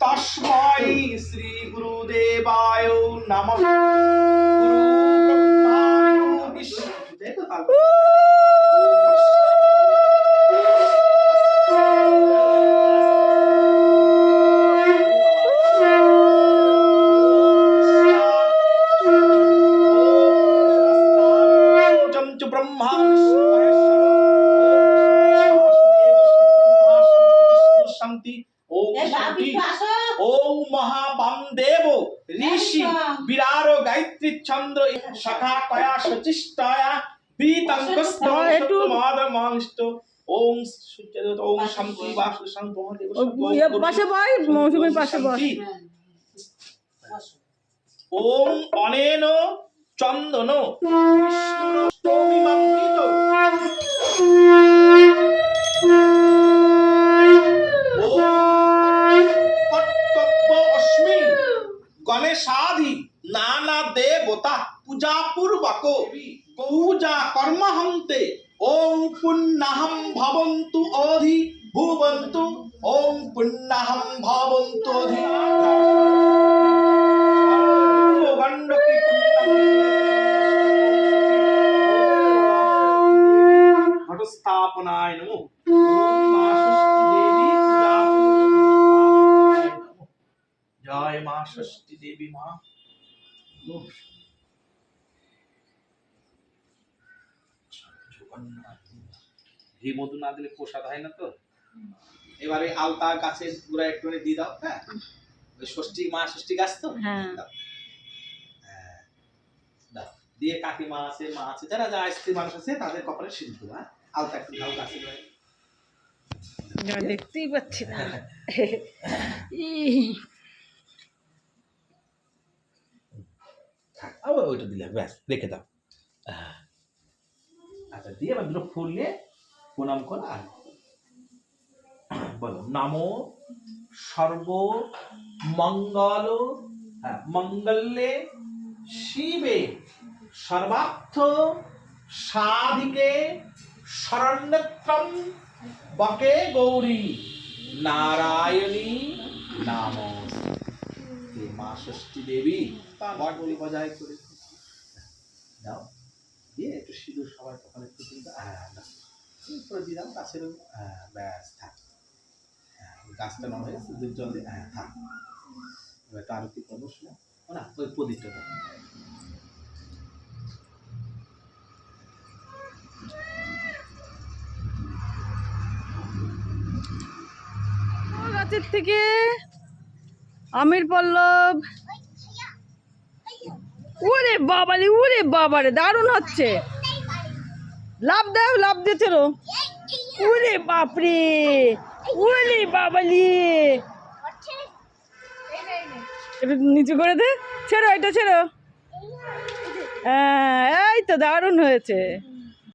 তস্মৈ শ্রী গুরুদেবায় নমঃ। গুরু ব্রহ্মা বিষ্ণু। ওম শান্তি ওম মহাবামদেব ঋষি বিরার গায়ত্রী চন্দ্র শাখা কয়া সচিষ্টায়া বীতঙ্কস্ত হ্যাঁ, একটু- মাদ মাংষ্ট ওম সূর্যদেবতা ওম শান্তি বাসু। শান্ত মহাদেব ইয়ে পাশে বয়, মৌসুমীর পাশে বয়। ওম অনেন চন্দন দেবতা পূজা পূর্বক পূজা কর্মহন্তে ওম পুণ্যহম ভবন্তু অধি ভুবন্তু ওম পুণ্যহম ভবন্তু অধি ঘটস্থাপনায় নমঃ জয় মা ষষ্ঠী দেবী মা ঘি মধু না দিলে প্রসাদ হয় না তো এবারে আলতা গাছের গুড়া একটু দিয়ে দাও হ্যাঁ ওই ষষ্ঠী মা ষষ্ঠী গাছ তো হ্যাঁ। দাও। হ্যাঁ, দিয়ে কাকিমা আছে মা আছে যারা যারা স্ত্রী মানুষ আছে তাদের কপালে সিদ্ধ হ্যাঁ আলতা একটু দাও গাছের গোড়ায়। দেখতেই পাচ্ছি না ওইটা দিলে ব্যাস রেখে দাও। আচ্ছা দিয়ে এবার দুটো ফুল নিয়ে প্রণাম করো আর বলো নামো সর্ব মঙ্গল হ্যাঁ, মঙ্গলে শিবে সর্বার্থ সাধিকে শরণ্যত্রম বকে গৌরী নারায়ণী নাম। মা ষষ্ঠী দেবী বজায় করে। দাও। একটু সিঁদুর সবাই তখন একটু দাও। হ্যাঁ করে দাও গাছের হ্যাঁ ব্যাস থাক। হ্যাঁ গাছটা না হয়ে সিঁদুর জল দিয়ে হ্যাঁ থাক। এবার একটু আরতি করব শোনা না ওই প্রদীপটা গাছের থেকে আমির পল্লব। ওরে বাবারে ওরে বাবারে দারুণ হচ্ছে। লাভ দাও, লাভ দিতে চলো ওরে বাপরে ওরে বাবালি। একটু নিচু করে দে। ছেড়ো, এটা ছেড়ো। হ্যাঁ এই তো দারুণ হয়েছে।